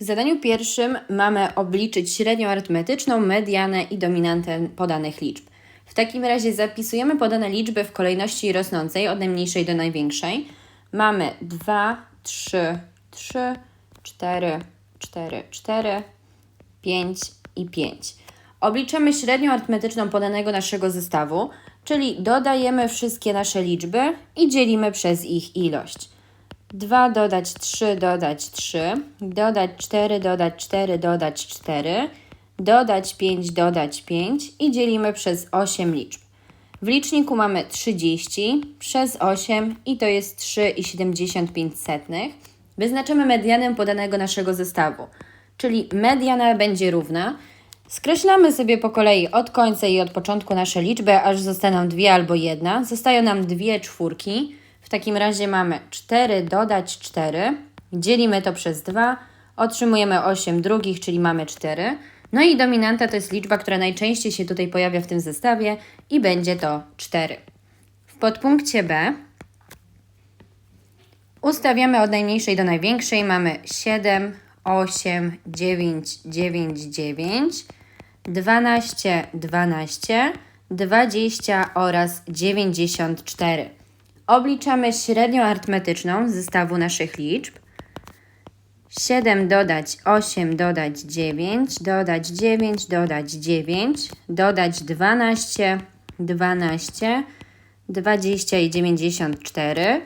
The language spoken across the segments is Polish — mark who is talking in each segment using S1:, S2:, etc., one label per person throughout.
S1: W zadaniu pierwszym mamy obliczyć średnią arytmetyczną, medianę i dominantę podanych liczb. W takim razie zapisujemy podane liczby w kolejności rosnącej od najmniejszej do największej. Mamy 2, 3, 3, 4, 4, 4, 5 i 5. Obliczamy średnią arytmetyczną podanego naszego zestawu, czyli dodajemy wszystkie nasze liczby i dzielimy przez ich ilość. 2 dodać 3 dodać 3, dodać 4 dodać 4 dodać 4, dodać 5 dodać 5 i dzielimy przez 8 liczb. W liczniku mamy 30 przez 8 i to jest 3,75. Wyznaczymy medianę podanego naszego zestawu, czyli mediana będzie równa. Skreślamy sobie po kolei od końca i od początku nasze liczby, aż zostaną dwie albo jedna. Zostają nam dwie czwórki. W takim razie mamy 4 dodać 4, dzielimy to przez 2, otrzymujemy 8 drugich, czyli mamy 4. No i dominanta to jest liczba, która najczęściej się tutaj pojawia w tym zestawie i będzie to 4. W podpunkcie B ustawiamy od najmniejszej do największej. Mamy 7, 8, 9, 9, 9, 12, 12, 20 oraz 94. Obliczamy średnią arytmetyczną zestawu naszych liczb. 7 dodać 8 dodać 9, dodać 9, dodać 9, dodać 12, 12, 20 i 94.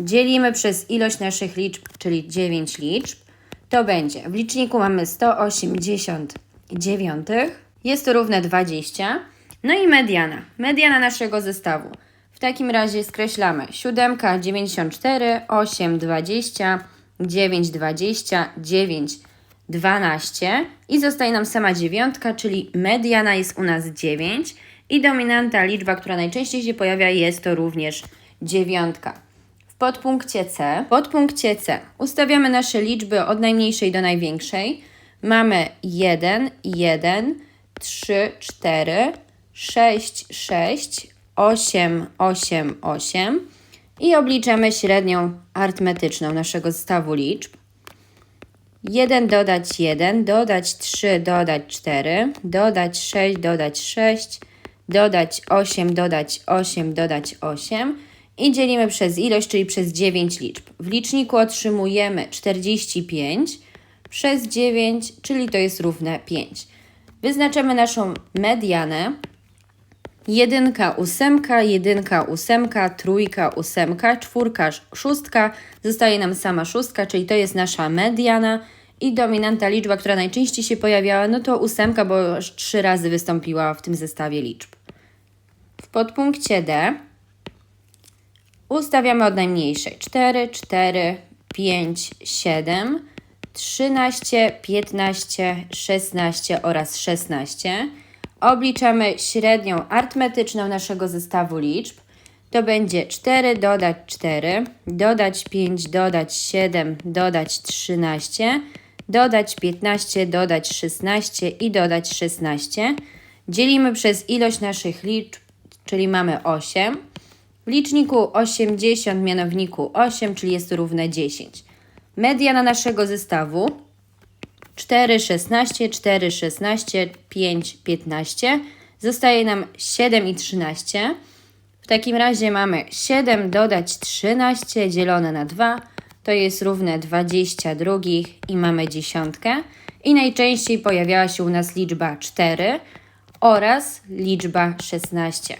S1: Dzielimy przez ilość naszych liczb, czyli 9 liczb. To będzie, w liczniku mamy 189, jest to równe 20. No i mediana, mediana naszego zestawu. Takim razie skreślamy 7, 94, 8, 20, 9, 20, 9, 12 i zostaje nam sama dziewiątka, czyli mediana jest u nas 9 i dominanta, liczba, która najczęściej się pojawia, jest to również dziewiątka. W podpunkcie C, podpunkcie C ustawiamy nasze liczby od najmniejszej do największej. Mamy 1, 1, 3, 4, 6, 6, 8, 8, 8 i obliczamy średnią arytmetyczną naszego zestawu liczb. 1 dodać 1, dodać 3, dodać 4, dodać 6, dodać 6, dodać 8, dodać 8, dodać 8 i dzielimy przez ilość, czyli przez 9 liczb. W liczniku otrzymujemy 45 przez 9, czyli to jest równe 5. Wyznaczamy naszą medianę. Jedynka, ósemka, jedynka, ósemka, trójka, ósemka, czwórka, szóstka. Zostaje nam sama szóstka, czyli to jest nasza mediana. I dominanta liczba, która najczęściej się pojawiała, no to ósemka, bo już trzy razy wystąpiła w tym zestawie liczb. W podpunkcie D ustawiamy od najmniejszej 4, 4, 5, 7, 13, 15, 16 oraz 16. Obliczamy średnią arytmetyczną naszego zestawu liczb. To będzie 4 dodać 4, dodać 5, dodać 7, dodać 13, dodać 15, dodać 16 i dodać 16. Dzielimy przez ilość naszych liczb, czyli mamy 8. W liczniku 80, mianowniku 8, czyli jest to równe 10. Mediana naszego zestawu 4, 16, 4, 16, 5, 15. Zostaje nam 7 i 13. W takim razie mamy 7 dodać 13 dzielone na 2. To jest równe 20 drugich i mamy dziesiątkę. I najczęściej pojawiała się u nas liczba 4 oraz liczba 16.